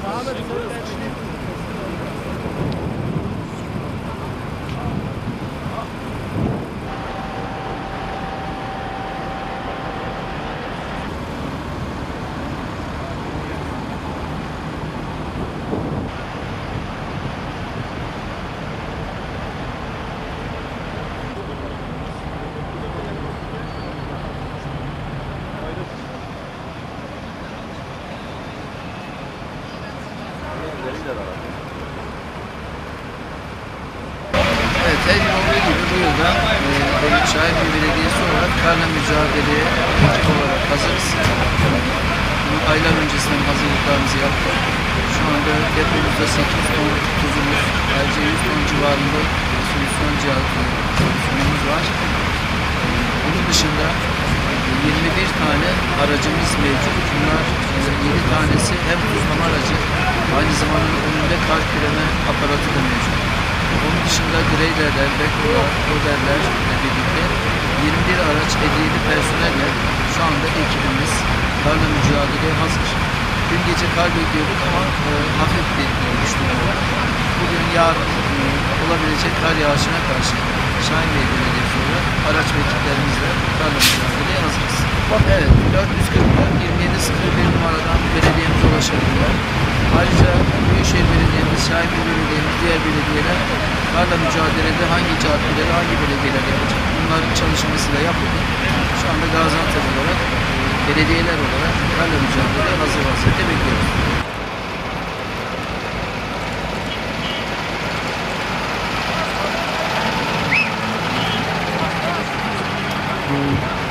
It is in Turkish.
Ahmet karla mücadeleye ekip olarak hazırız. Aylar öncesinden hazırlıklarımızı yaptık. Şu anda depomuzda 8 ton tuzumuz, ayrıca 100 ton civarında solüsyon solüsyonumuz var. Bunun dışında 21 tane aracımız mevcut. Bunlar 7 tanesi hem tuzlama aracı, aynı zamanda önünde kar küreme aparatı da mevcut. Onun dışında graderler, backhoe'lar, loaderlerle birlikte 21 araç, 57 personelle şu anda ekibimiz karla mücadeleye hazır. Dün gece kar bekliyorduk ama e, hafif bir düştü hava. Bugün yarın e, olabilecek kar yağışına karşı Şahinbey Belediyesi olarak araç ve ekiplerimizle karla mücadeleye hazırız. Evet, 444 2701 numaradan belediyemize ulaşabilirler. Ayrıca Büyükşehir Belediye'miz, Şahinbey Belediye'miz, diğer belediyeler karla mücadelede hangi caddeleri, hangi belediyeler yapacak? Bunların çalışması da yapıldı. Şu anda Gaziantep olarak, e, belediyeler olarak karla mücadeleye hazır vaziyette bekliyoruz. Bu